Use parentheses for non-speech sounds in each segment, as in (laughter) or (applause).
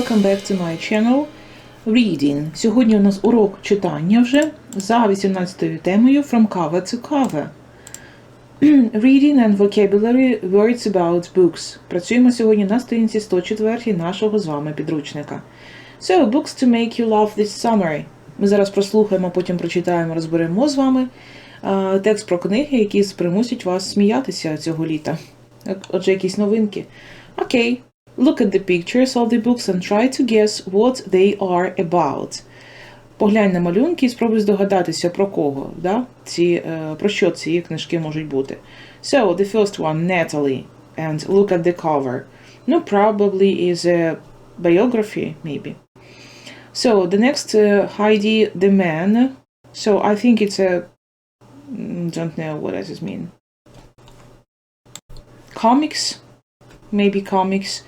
welcome back to my channel Reading. Сьогодні у нас урок читання вже за 18 темою From Cover to Cover. (clears throat) Reading and Vocabulary Words about Books. Працюємо сьогодні на сторінці 104 нашого з вами підручника. So, books to make you laugh this summer. Ми зараз прослухаємо, потім прочитаємо, розберемо з вами текст про книги, які примусять вас сміятися цього літа. Отже, якісь новинки. Окей. Look at the pictures of the books and try to guess what they are about. Поглянь на малюнки і спробуй здогадатися про кого, да? ці, е, про що ці книжки можуть бути. So, the first one, Natalie, and look at the cover. No, probably is a biography, maybe. So, the next, uh, Heidi the Man. So, I think it's a. mm, Don't know what does this mean. Comics, maybe comics.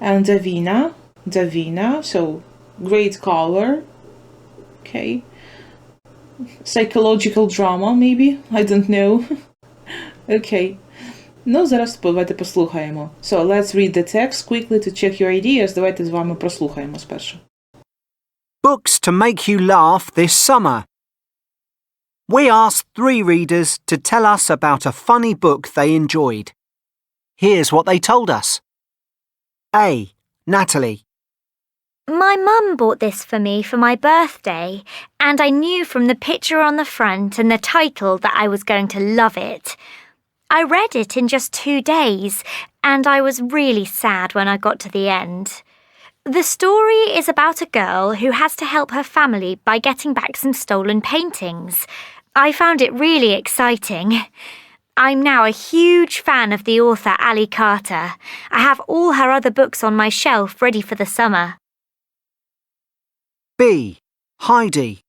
And Davina, Davina, so great color. Okay. Psychological drama, maybe? I don't know. (laughs) okay. Ну, зараз давайте послухаємо. So, let's read the text quickly to check your ideas. Давайте з вами прослухаємо спершу. Books to make you laugh this summer. We asked three readers to tell us about a funny book they enjoyed. Here's what they told us. A. Natalie. My mum bought this for me for my birthday, and I knew from the picture on the front and the title that I was going to love it. I read it in just two days, and I was really sad when I got to the end. The story is about a girl who has to help her family by getting back some stolen paintings. I found it really exciting. I'm now a huge fan of the author Ali Carter. I have all her other books on my shelf ready for the summer. B. Heidi.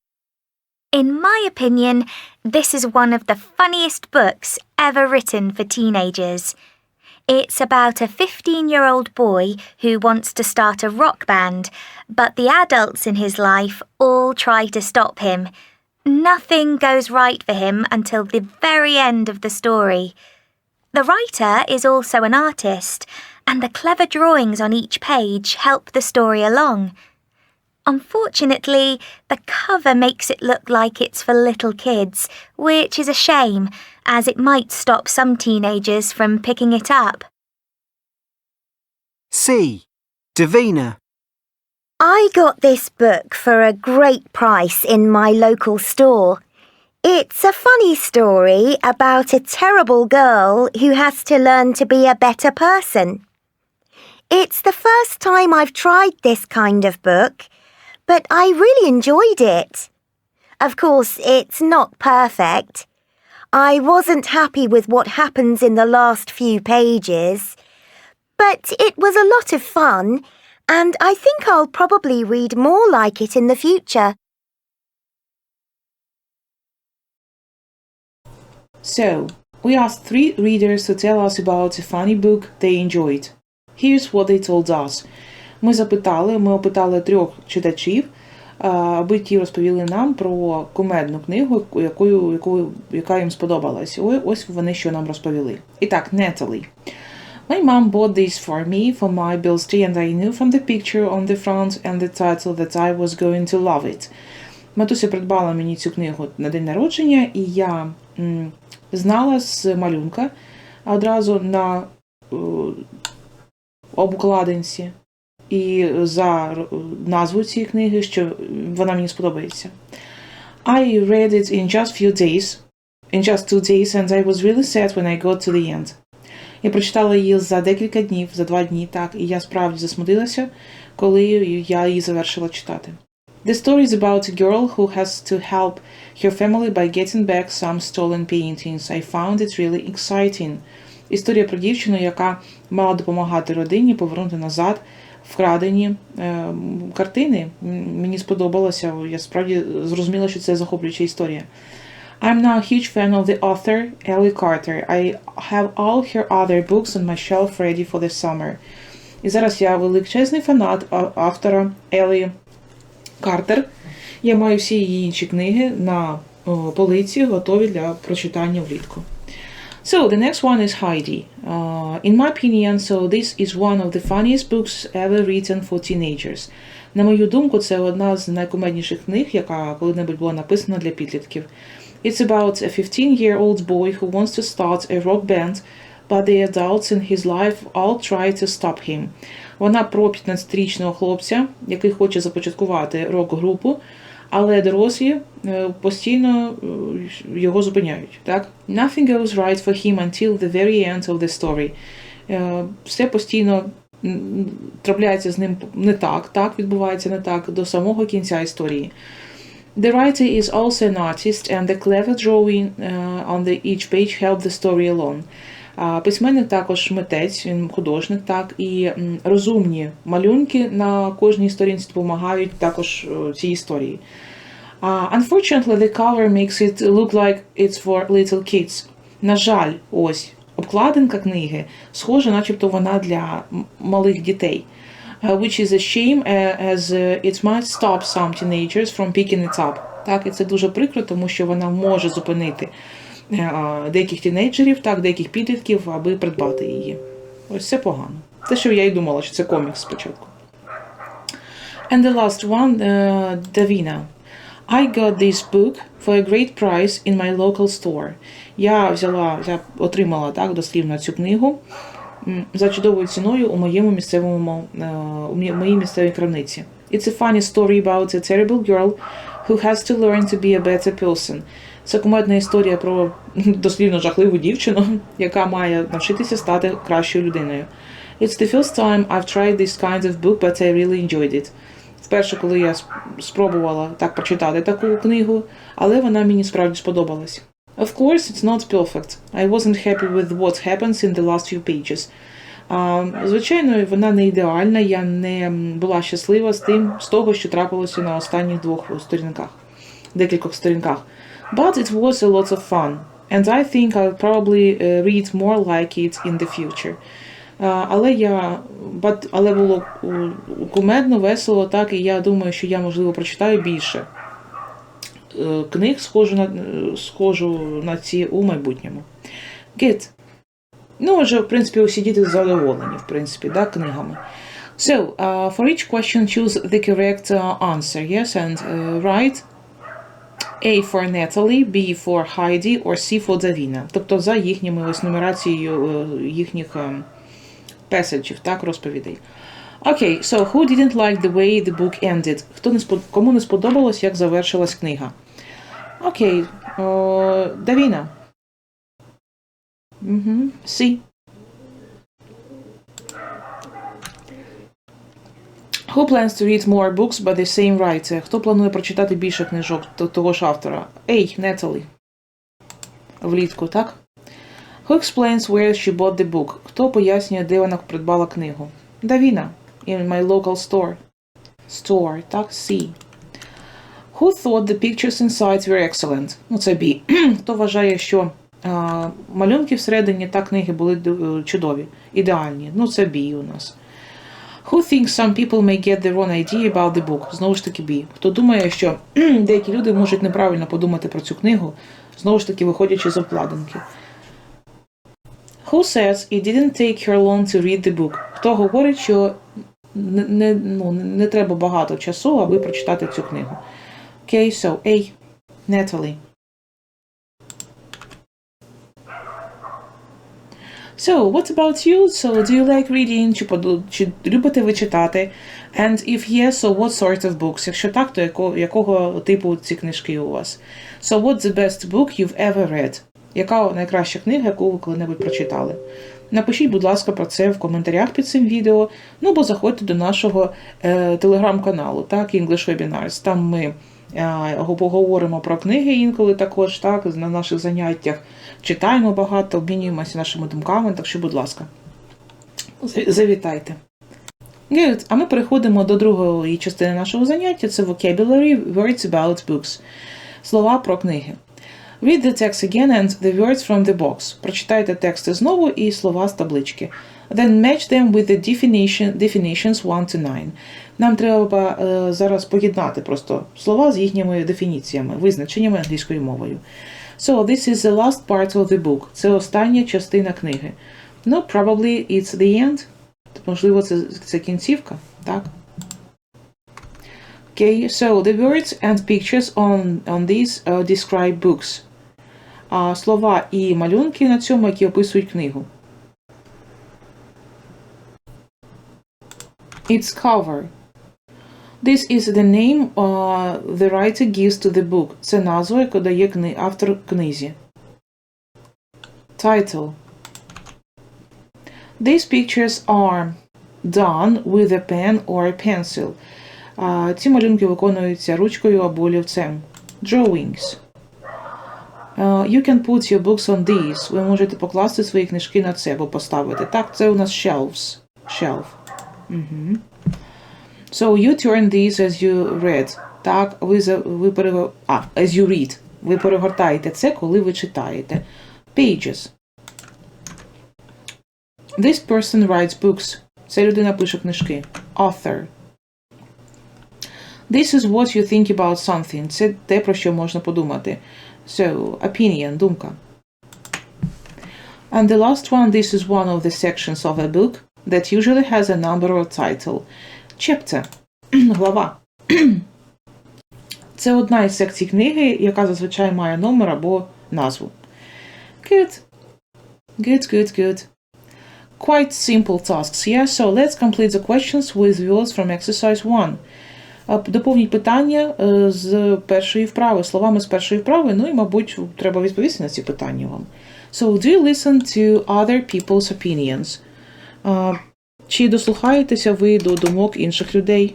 In my opinion, this is one of the funniest books ever written for teenagers. It's about a 15 year old boy who wants to start a rock band, but the adults in his life all try to stop him. Nothing goes right for him until the very end of the story. The writer is also an artist, and the clever drawings on each page help the story along. Unfortunately, the cover makes it look like it's for little kids, which is a shame, as it might stop some teenagers from picking it up. C. Davina. I got this book for a great price in my local store. It's a funny story about a terrible girl who has to learn to be a better person. It's the first time I've tried this kind of book, but I really enjoyed it. Of course, it's not perfect. I wasn't happy with what happens in the last few pages, but it was a lot of fun, and I think I'll probably read more like it in the future. So, we asked three readers to tell us about a funny book they enjoyed. Here's what they told us. Ми запитали, ми опитали трьох читачів, а, аби ті розповіли нам про кумедну книгу, якою, якою, яка їм сподобалась. О- Ось вони що нам розповіли. І так, Natalie. My mom bought this for me for my birthday and I knew from the picture on the front and the title that I was going to love it. Матуся придбала мені цю книгу на день народження, і я м, знала з малюнка одразу на е, обкладинці і за р- назву цієї книги, що вона мені сподобається. I read it in just few days, in just two days, and I was really sad when I got to the end. Я прочитала її за декілька днів, за два дні, так, і я справді засмутилася, коли я її завершила читати. The story is about a girl who has to help her family by getting back some stolen paintings. I found it really exciting. Історія про дівчину, яка мала допомагати родині повернути назад вкрадені е, картини. Мені сподобалося, я справді зрозуміла, що це захоплююча історія. I'm now a huge fan of the author Ellie Carter. I have all her other books on my shelf ready for the summer. І зараз я величезний фанат автора Елі Картер. Я маю всі її інші книги на полиці, готові для прочитання влітку. So the next one is Heidi. Uh, in my opinion, so this is one of the funniest books ever written for teenagers. На мою думку, це одна з найкумедніших книг, яка коли-небудь була написана для підлітків. It's about a 15-year-old boy who wants to start a rock band, but the adults in his life all try to stop him. Вона про 15-річного хлопця, який хоче започаткувати рок-групу, але дорослі е, постійно е, його зупиняють. Так? Nothing goes right for him until the very end of the story. Е, Все постійно трапляється з ним не так, так відбувається не так до самого кінця історії. The writer is also an artist, and the clever drawing uh, on the each page help the story along. Письменник також митець, він художник, так і розумні малюнки на кожній сторінці допомагають також е, цій історії. Uh, unfortunately, the cover makes it look like it's for little kids. На жаль, ось обкладинка книги схожа, начебто вона для малих дітей. Uh, which is a shame, uh, as uh, it might stop some teenagers from picking it up. Так, і це дуже прикро, тому що вона може зупинити е, деяких тінейджерів, так, деяких підлітків, аби придбати її. Ось це погано. Те, що я й думала, що це комікс спочатку. And the last one, uh, Davina. I got this book for a great price in my local store. Я взяла, я отримала так дослівно цю книгу за чудовою ціною у моєму місцевому е, у моїй місцевій крамниці. It's a funny story about a terrible girl who has to learn to be a better person. Це кумедна історія про (laughs) дослівно жахливу дівчину, яка має навчитися стати кращою людиною. It's the first time I've tried this kind of book, but I really enjoyed it. Вперше, коли я спробувала так прочитати таку книгу, але вона мені справді сподобалась. Of course, it's not perfect. I wasn't happy with what happens in the last few pages. Звичайно, вона не ідеальна, я не була щаслива з тим, з того, що трапилося на останніх двох сторінках, декількох сторінках. But it was a lot of fun, and I think I'll probably uh, read more like it in the future. Але я but, але було кумедно, весело, так, і я думаю, що я, можливо, прочитаю більше е, книг, схожу на, е, схожу на ці у майбутньому. Good. Ну, вже, в принципі, усі діти задоволені, в принципі, да, книгами. So, uh, for each question, choose the correct uh, answer, yes, and uh, write A for Natalie, B for Heidi, or C for Davina. Тобто за їхніми ось нумерацією е, їхніх ем, песеджів, так, розповідей. Окей, so who didn't like the way the book ended? Хто не. Кому не сподобалось, як завершилась книга? Окей, Давіна. Угу. Сі. Who plans to read more books by the same writer? Хто планує прочитати більше книжок того ж автора? Ей, Неталі. Влітку, так? Who explains where she bought the book? Хто пояснює, де вона придбала книгу? Давіна. In my local store. Store, так, C. Who thought the pictures inside were excellent? Ну, це B. (clears throat) Хто вважає, що а, малюнки всередині та книги були чудові, ідеальні? Ну, це B у нас. Who thinks some people may get the wrong idea about the book? Знову ж таки, B. Хто думає, що (clears throat) деякі люди можуть неправильно подумати про цю книгу, знову ж таки, виходячи з обкладинки. Who says it didn't take her long to read the book? Хто говорить, що не, не, ну, не треба багато часу, аби прочитати цю книгу. Окей, okay, so A. Natalie. So, what about you? So, do you like reading? Чи, чи любите ви читати? And if yes, so what sort of books? Якщо так, то яко, якого типу ці книжки у вас? So, what's the best book you've ever read? Яка найкраща книга, яку ви коли-небудь прочитали? Напишіть, будь ласка, про це в коментарях під цим відео. Ну або заходьте до нашого е, телеграм-каналу, так, English Webinars. Там ми е, поговоримо про книги інколи також, так, на наших заняттях. Читаємо багато, обмінюємося нашими думками, так що, будь ласка, завітайте. А ми переходимо до другої частини нашого заняття. Це vocabulary, words about books. Слова про книги. Read the text again and the words from the box. Прочитайте тексти знову і слова з таблички. Then match them with the definition, definitions 1 to 9. Нам треба е, зараз поєднати просто слова з їхніми дефініціями, визначеннями англійською мовою. So, this is the last part of the book. Це остання частина книги. No, probably it's the end. Можливо, це, це кінцівка, так? Okay, so the words and pictures on, on these uh, describe books. Слова і малюнки на цьому, які описують книгу. Its cover. This is the name uh, the writer gives to the book. Це назва, яку дає автор книзі. Title. These pictures are done with a pen or a pencil. Ці малюнки виконуються ручкою або олівцем. Drawings. Uh, you can put your books on these. Ви можете покласти свої книжки на це або поставити. Так, це у нас shelves. Shelf. Угу. So you turn these as you read. Так, ви, ви перего... А, as you read. Ви перегортаєте це, коли ви читаєте. Pages. This person writes books. Ця людина пише книжки. Author. This is what you think about something. Це те, про що можна подумати. So, opinion, думка. And the last one, this is one of the sections of a book that usually has a number or title. Chapter. (clears throat) Глава. (clears throat) Це одна із секцій книги, яка зазвичай має номер або назву. Good. Good, good, good. Quite simple tasks, yeah? So let's complete the questions with words from exercise 1. Доповніть питання е, з першої вправи, словами з першої вправи, ну і, мабуть, треба відповісти на ці питання вам. So, do you listen to other people's opinions? Чи дослухаєтеся ви до думок інших людей?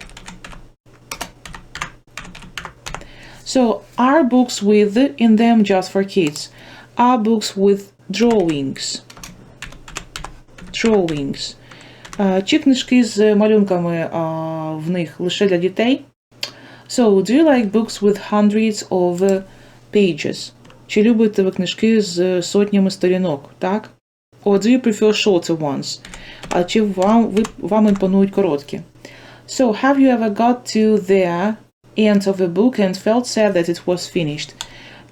So, are books with in them just for kids? Are books with drawings? Drawings. Чи книжки з малюнками в них лише для дітей? So, do you like books with hundreds of pages? Чи любите ви книжки з сотнями сторінок, так? Or do you prefer shorter ones? А чи вам, ви, вам імпонують короткі? So, have you ever got to the end of a book and felt sad that it was finished?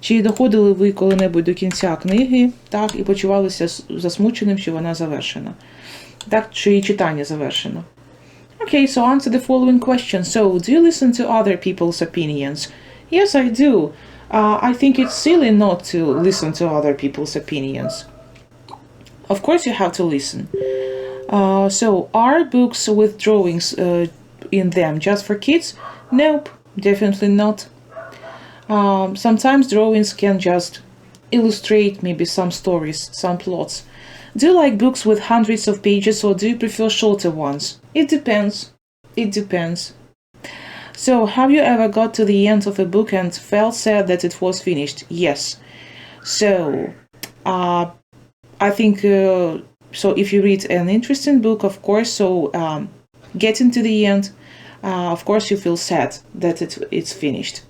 Чи доходили ви коли-небудь до кінця книги, так, і почувалися засмученим, що вона завершена? Так, чи читання завершено? Okay, so answer the following question. So, do you listen to other people's opinions? Yes, I do. Uh, I think it's silly not to listen to other people's opinions. Of course, you have to listen. Uh, so, are books with drawings uh, in them just for kids? Nope, definitely not. Um, sometimes drawings can just illustrate maybe some stories, some plots. Do you like books with hundreds of pages or do you prefer shorter ones? It depends. It depends. So, have you ever got to the end of a book and felt sad that it was finished? Yes. So, uh, I think uh, so. If you read an interesting book, of course, so um, getting to the end, uh, of course, you feel sad that it, it's finished.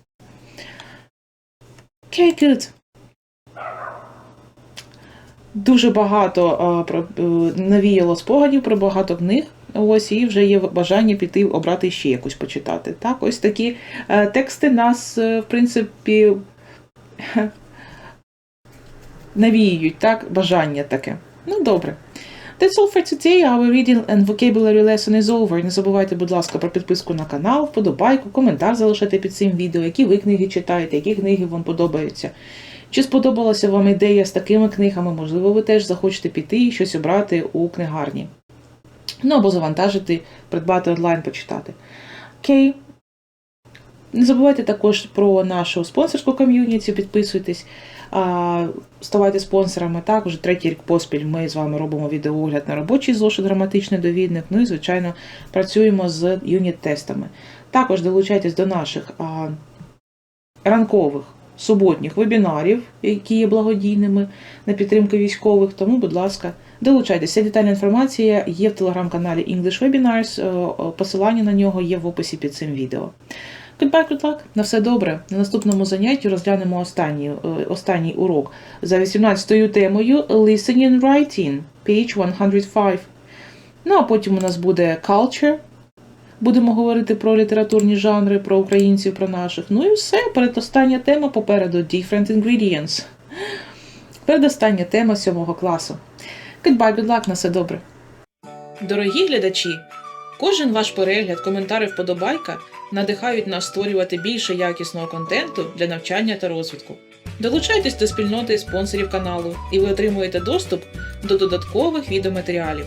Okay, good. Дуже багато е, навіяло спогадів про багато книг. Ось і вже є бажання піти обрати ще якусь почитати. Так, ось такі е, тексти нас, е, в принципі, (laughs) навіюють, так, бажання таке. Ну, добре. That's all for today. Our reading and vocabulary lesson is over. Не забувайте, будь ласка, про підписку на канал, вподобайку, коментар залишайте під цим відео, які ви книги читаєте, які книги вам подобаються. Чи сподобалася вам ідея з такими книгами? Можливо, ви теж захочете піти і щось обрати у книгарні. Ну або завантажити, придбати онлайн, почитати. Окей. Не забувайте також про нашу спонсорську ком'юніті, підписуйтесь, ставайте спонсорами. Так, вже третій рік поспіль ми з вами робимо відеоогляд на робочий зошит, граматичний довідник. Ну і, звичайно, працюємо з юніт-тестами. Також долучайтесь до наших ранкових суботніх вебінарів, які є благодійними на підтримку військових. Тому, будь ласка, долучайтеся. Детальна інформація є в телеграм-каналі English Webinars. е, Посилання на нього є в описі під цим відео. Goodbye, good luck. На все добре. На наступному занятті розглянемо останній, е, останній урок за 18-ю темою Listening and Writing, page 105. Ну а потім у нас буде Culture. Будемо говорити про літературні жанри, про українців, про наших. Ну і все. Передостання тема попереду Different Ingredients. Передостання тема сьомого класу. Goodbye, good luck, на все добре. Дорогі глядачі, кожен ваш перегляд, коментар і вподобайка надихають нас створювати більше якісного контенту для навчання та розвитку. Долучайтесь до спільноти спонсорів каналу, і ви отримуєте доступ до додаткових відеоматеріалів.